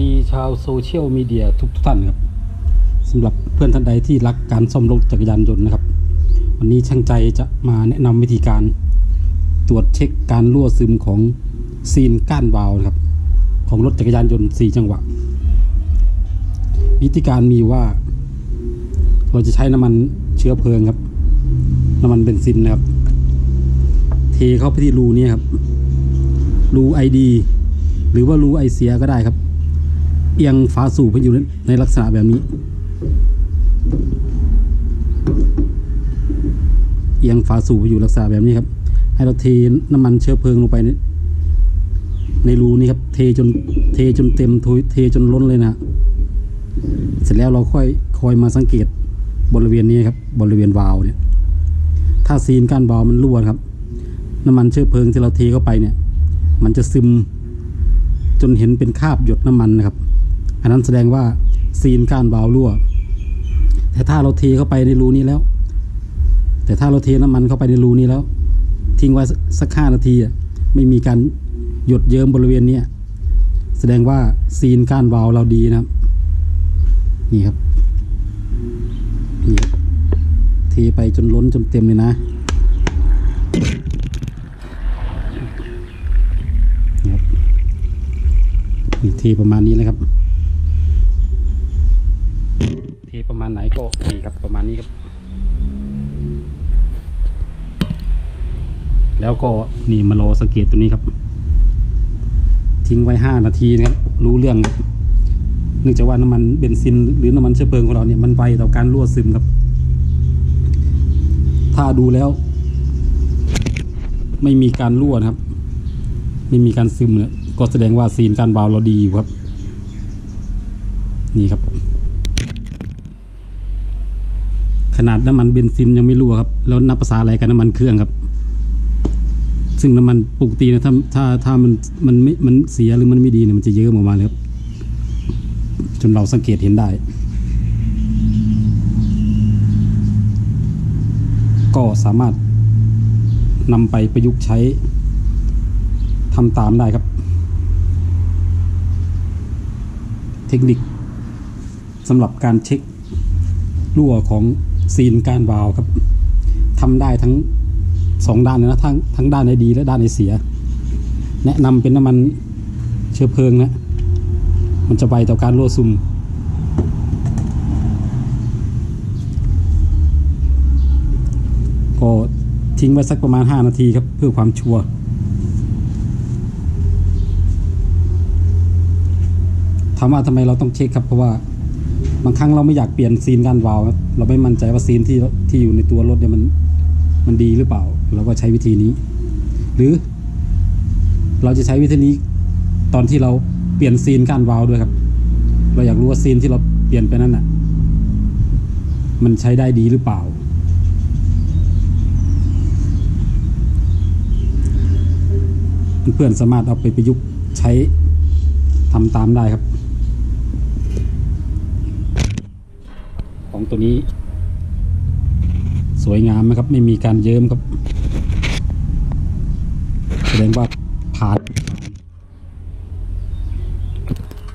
ดีชาวโซเชียลมีเดียทุกท่านครับสำหรับเพื่อนท่านใดที่รักการซ่อมรถจักรยานยนต์นะครับ วันนี้ช่างใจจะมาแนะนำวิธีการตรวจเช็คการรั่วซึมของซีนก้านวาล์วนะครับ ของรถจักรยานยนต์ 4 จังหวะ วิธีการมีว่า เราจะใช้น้ำมันเชื้อเพลิงครับ น้ำมันเบนซินนะครับ เทเข้าไปที่รูนี้ครับรูไอดีหรือว่ารูไอเสียก็ได้ครับ เอียงฝาสูบให้อยู่ในลักษณะแบบนี้ เอียงฝาสูบไปอยู่ลักษณะแบบนี้ครับ ให้เราเทน้ำมันเชื้อเพลิงลงไปในในรูนี้ครับ เทจนเทจนเต็มโถยเทจนล้นเลยนะเสร็จแล้วเราค่อยคอยมาสังเกตบริเวณนี้ครับ บริเวณวาล์วเนี่ย ถ้าซีนก้านวาล์วมันรั่วครับ น้ำมันเชื้อเพลิงที่เราเทเข้าไปเนี่ย มันจะซึมจนเห็นเป็นคราบหยดน้ำมันนะครับ อันนั้นแสดงว่าซีนก้านวาล์วรั่ว แต่ถ้าเราเทเข้าไปในรูนี้แล้ว แต่ถ้าเราเทน้ำมันเข้าไปในรูนี้แล้ว ทิ้งไว้สักห้านาทีไม่มีการหยดเยิ้มบริเวณนี้แสดงว่าซีนก้านวาล์วเราดีนะครับ นี่ครับนี่ครับเทไปจนล้นจนเต็มเลยนะนี่ครับนี่เทประมาณนี้นะครับ เทประ มาณไหนก็นี่ครับประมาณนี้ครับ แล้วก็นี่มารอสังเกตตัวนี้ครับ ทิ้งไว้ห้านาทีนะครับรู้เรื่องเนื่องจากว่าน้ำมันเบนซิน หรือน้ำมันเชื้อเพลิงของเราเนี่ยมันไวต่อการรั่วซึมครับ ถ้าดูแล้ว ไม่มีการรั่วนะครับ ไม่มีการซึมเนี่ยก็แสดงว่าซีนการวาวเราดีอยู่ครับ นี่ครับ ขนาดน้ำมันเบนซินยังไม่รั่วครับ แล้วนับภาษาอะไรกับน้ำมันเครื่องครับ ซึ่งน้ำมันปกตินะถ้าถ้าถ้ามันมันไม่มันเสียหรือมันไม่ดีเนี่ยมันจะเยอะออกมาเลยครับ จนเราสังเกตเห็นได้ ก็สามารถนำไปประยุกต์ใช้ทำตามได้ครับ เทคนิคสำหรับการเช็ครั่วของ ซีนการวาวครับทำได้ทั้งสองด้านเลยนะทั้งทั้งด้านในดีและด้านในเสีย แนะนำเป็นน้ำมันเชื้อเพลิงนะ มันจะไวต่อการรั่วซึมก็ทิ้งไว้สักประมาณ 5 นาทีครับ เพื่อความชัวร์ถามว่าทำไมเราต้องเช็คครับเพราะว่า บางครั้งเราไม่อยากเปลี่ยนซีนการวาล์วครับเราไม่มั่นใจว่าซีนที่ที่อยู่ในตัวรถเนี่ยมันมันดีหรือเปล่า เราก็ใช้วิธีนี้ หรือ เราจะใช้วิธีนี้ตอนที่เราเปลี่ยนซีนกานวาล์วด้วยครับ เราอยากรู้ว่าซีนที่เราเปลี่ยนไปนั้นน่ะ มันใช้ได้ดีหรือเปล่า เพื่อนสามารถเอาไปประยุกต์ใช้ทำตามได้ครับ ของตัวนี้ สวยงามนะครับ ไม่มีการเยิ้มครับ แสดงว่า